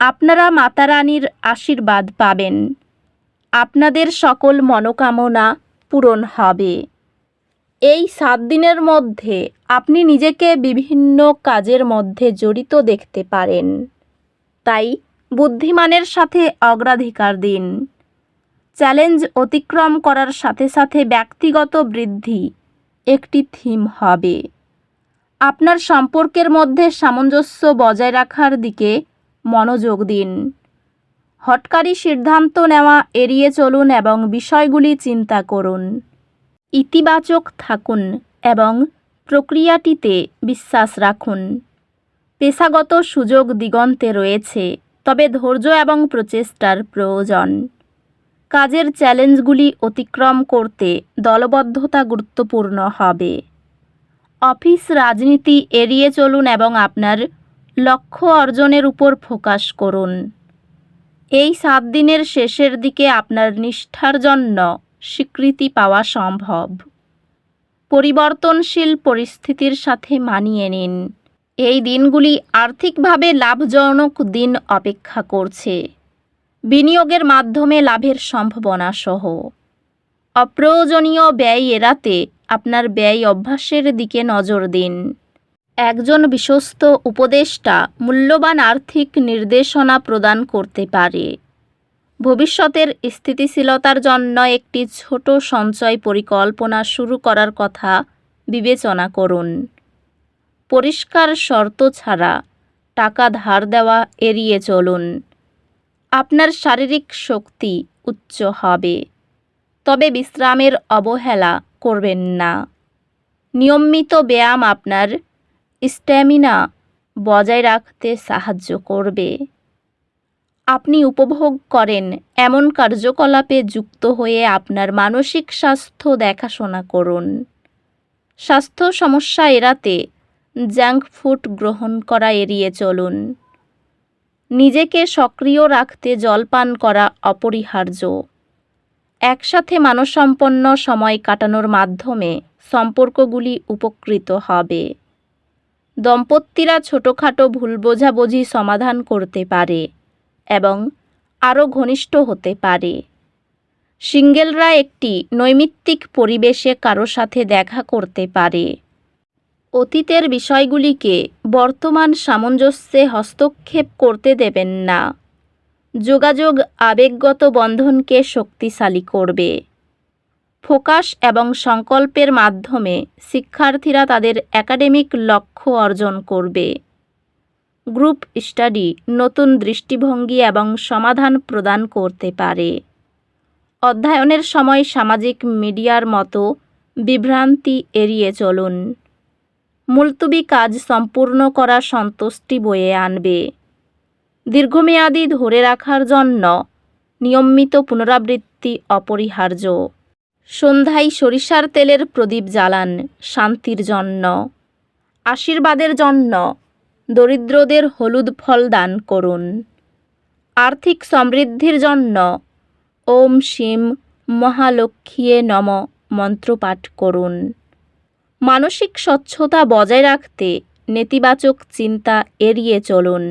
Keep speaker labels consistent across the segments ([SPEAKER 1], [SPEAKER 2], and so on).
[SPEAKER 1] আপনারা মাতারানীর আশীর্বাদ পাবেন। আপনাদের সকল মনোকামনা পূরণ হবে। এই সাত দিনের মধ্যে আপনি নিজেকে বিভিন্ন কাজের মধ্যে জড়িত দেখতে পারেন। তাই বুদ্ধিমানের সাথে অগ্রাধিকার দিন। চ্যালেঞ্জ অতিক্রম করার সাথে সাথে ব্যক্তিগত বৃদ্ধি একটি থিম হবে। আপনার সম্পর্কের মধ্যে সামঞ্জস্য বজায় রাখার দিকে মনোযোগ দিন। হটকারী সিদ্ধান্ত নেওয়া, এড়িয়ে চলুন এবং বিষয়গুলি চিন্তা করুন। ইতিবাচক থাকুন এবং প্রক্রিয়াটিতে বিশ্বাস রাখুন। পেশাগত সুযোগ দিগন্তে রয়েছে, তবে ধৈর্য এবং প্রচেষ্টার প্রয়োজন। কাজের চ্যালেঞ্জগুলি অতিক্রম করতে দলবদ্ধতা গুরুত্বপূর্ণ হবে। অফিস, রাজনীতি, এড়িয়ে চলুন এবং আপনার লক্ষ্য অর্জনের উপর ফোকাস করুন। এই সাত দিনের শেষের দিকে আপনার নিষ্ঠার জন্য স্বীকৃতি পাওয়া সম্ভব। পরিবর্তনশীল পরিস্থিতির সাথে মানিয়ে নিন। এই দিনগুলি আর্থিকভাবে লাভজনক দিন অপেক্ষা করছে। বিনিয়োগের মাধ্যমে লাভের সম্ভাবনা সহ। অপ্রয়োজনীয় ব্যয় এড়াতে আপনার ব্যয় অভ্যাসের দিকে নজর দিন। একজন বিশ্বস্ত উপদেষ্টা মূল্যবান আর্থিক নির্দেশনা প্রদান করতে পারে। ভবিষ্যতের স্থিতিশীলতার জন্য একটি ছোট সঞ্চয় পরিকল্পনা শুরু করার কথা বিবেচনা করুন। পরিষ্কার শর্ত ছাড়া টাকা ধার দেওয়া এড়িয়ে চলুন। আপনার শারীরিক শক্তি উচ্চ হবে। তবে বিশ্রামের অবহেলা করবেন না। নিয়মিত ব্যায়াম আপনার স্ট্যামিনা বজায় রাখতে সাহায্য করবে। আপনি উপভোগ করেন, এমন কার্যকলাপে যুক্ত হয়ে আপনার মানসিক স্বাস্থ্য দেখাশোনা করুন। স্বাস্থ্য সমস্যা এড়াতে জাঙ্ক ফুড গ্রহণ করা এড়িয়ে চলুন। নিজেকে সক্রিয় রাখতে জলপান করা অপরিহার্য। একসাথে মানসম্পন্ন সময় কাটানোর মাধ্যমে সম্পর্কগুলি উপকৃত হবে। দম্পতিরা ছোটোখাটো ভুল বোঝাবুঝি সমাধান করতে পারে এবং আরও ঘনিষ্ঠ হতে পারে। সিঙ্গেলরা একটি নৈমিত্তিক পরিবেশে কারও সাথে দেখা করতে পারে। অতীতের বিষয়গুলিকে বর্তমান সামঞ্জস্যে হস্তক্ষেপ করতে দেবেন না। যোগাযোগ আবেগগত বন্ধনকে শক্তিশালী করবে। ফোকাস এবং সংকল্পের মাধ্যমে শিক্ষার্থীরা তাদের একাডেমিক লক্ষ্য অর্জন করবে। গ্রুপ স্টাডি নতুন দৃষ্টিভঙ্গি এবং সমাধান প্রদান করতে পারে। অধ্যয়নের সময় সামাজিক মিডিয়ার মতো বিভ্রান্তি এড়িয়ে চলুন। মুলতুবি কাজ সম্পূর্ণ করা সন্তুষ্টি বয়ে আনবে। দীর্ঘমেয়াদী ধরে রাখার জন্য নিয়মিত পুনরাবৃত্তি অপরিহার্য। সন্ধ্যায় সরিষার তেলের প্রদীপ জ্বালান শান্তির জন্য, আশীর্বাদের জন্য, দরিদ্রদের হলুদ ফল দান করুন। আর্থিক সমৃদ্ধির জন্য, ওম শিম মহালক্ষ্মীয়ে নম মন্ত্রপাঠ করুন। মানসিক স্বচ্ছতা বজায় রাখতে নেতিবাচক চিন্তা এড়িয়ে চলুন।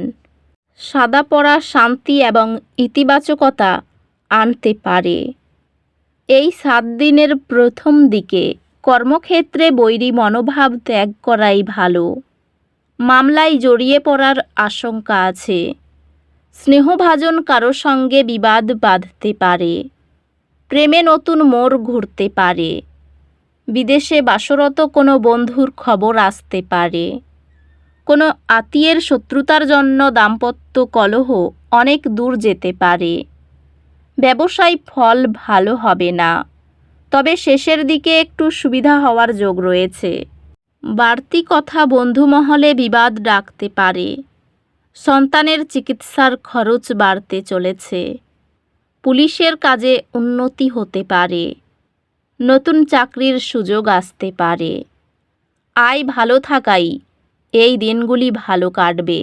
[SPEAKER 1] সাদা পড়া শান্তি এবং ইতিবাচকতা আনতে পারে। এই সাত দিনের প্রথম দিকে কর্মক্ষেত্রে বৈরী মনোভাব ত্যাগ করাই ভালো। মামলায় জড়িয়ে পড়ার আশঙ্কা আছে। স্নেহভাজন কারও সঙ্গে বিবাদ বাঁধতে পারে। প্রেমে নতুন মোড় ঘুরতে পারে। বিদেশে বাসরত কোনো বন্ধুর খবর আসতে পারে। কোনো আত্মীয়ের শত্রুতার জন্য দাম্পত্য কলহ অনেক দূর যেতে পারে। ব্যবসায় ফল ভালো হবে না। তবে শেষের দিকে একটু সুবিধা হওয়ার যোগ রয়েছে। বাড়তি কথা বন্ধু মহলে বিবাদ ডাকতে পারে। সন্তানের চিকিৎসার খরচ বাড়তে চলেছে। পুলিশের কাজে উন্নতি হতে পারে। নতুন চাকরির সুযোগ আসতে পারে। আয় ভালো থাকাই এই দিনগুলি ভালো কাটবে।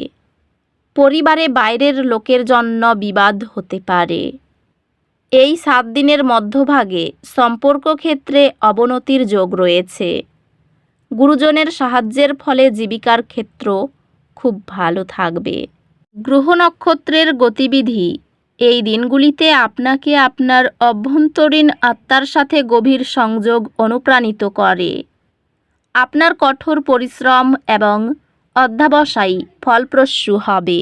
[SPEAKER 1] পরিবারে বাইরের লোকের জন্য বিবাদ হতে পারে। এই সাত দিনের মধ্যভাগে সম্পর্ক ক্ষেত্রে অবনতির যোগ রয়েছে। গুরুজনের সাহায্যের ফলে জীবিকার ক্ষেত্র খুব ভালো থাকবে। গ্রহ নক্ষত্রের গতিবিধি, এই দিনগুলিতে আপনাকে আপনার অভ্যন্তরীণ আত্মার সাথে গভীর সংযোগ অনুপ্রাণিত করে। আপনার কঠোর পরিশ্রম এবং অধ্যাবসায়ী ফলপ্রসূ হবে।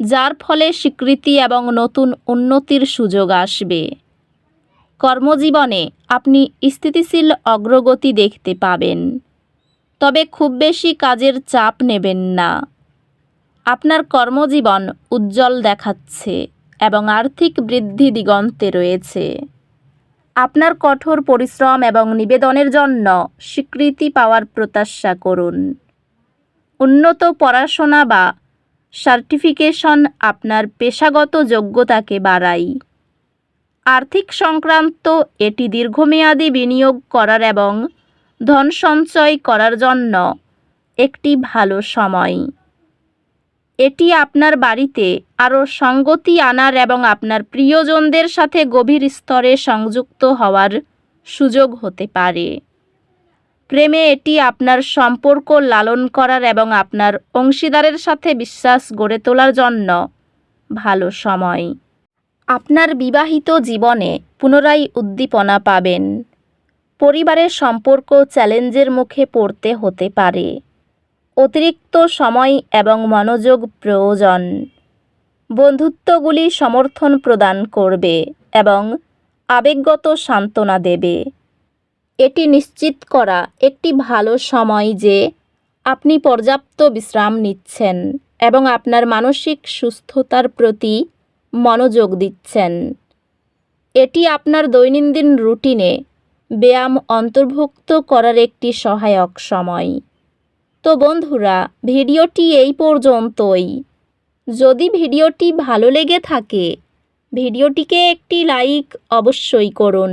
[SPEAKER 1] যার ফলে স্বীকৃতি এবং নতুন উন্নতির সুযোগ আসবে। কর্মজীবনে আপনি স্থিতিশীল অগ্রগতি দেখতে পাবেন। তবে খুব বেশি কাজের চাপ নেবেন না। আপনার কর্মজীবন উজ্জ্বল দেখাচ্ছে এবং আর্থিক বৃদ্ধি দিগন্তে রয়েছে। আপনার কঠোর পরিশ্রম এবং নিবেদনের জন্য স্বীকৃতি পাওয়ার প্রত্যাশা করুন। উন্নত পড়াশোনা বা সার্টিফিকেশন আপনার পেশাগত যোগ্যতাকে বাড়ায়। আর্থিক সংক্রান্ত এটি দীর্ঘমেয়াদী বিনিয়োগ করার এবং ধন সঞ্চয় করার জন্য একটি ভালো সময়। এটি আপনার বাড়িতে আরও সঙ্গতি আনার এবং আপনার প্রিয়জনদের সাথে গভীর স্তরে সংযুক্ত হওয়ার সুযোগ হতে পারে। প্রেমে এটি আপনার সম্পর্ক লালন করার এবং আপনার অংশীদারের সাথে বিশ্বাস গড়ে তোলার জন্য ভালো সময়। আপনার বিবাহিত জীবনে পুনরায় উদ্দীপনা পাবেন। পরিবারের সম্পর্ক চ্যালেঞ্জের মুখে পড়তে হতে পারে। অতিরিক্ত সময় এবং মনোযোগ প্রয়োজন। বন্ধুত্বগুলি সমর্থন প্রদান করবে এবং আবেগগত সান্ত্বনা দেবে। এটি নিশ্চিত করা একটি ভালো সময় যে আপনি পর্যাপ্ত বিশ্রাম নিচ্ছেন এবং আপনার মানসিক সুস্থতার প্রতি মনোযোগ দিচ্ছেন। এটি আপনার দৈনন্দিন রুটিনে ব্যায়াম অন্তর্ভুক্ত করার একটি সহায়ক সময়। তো বন্ধুরা, ভিডিওটি এই পর্যন্তই। যদি ভিডিওটি ভালো লেগে থাকে, ভিডিওটিকে একটি লাইক অবশ্যই করুন।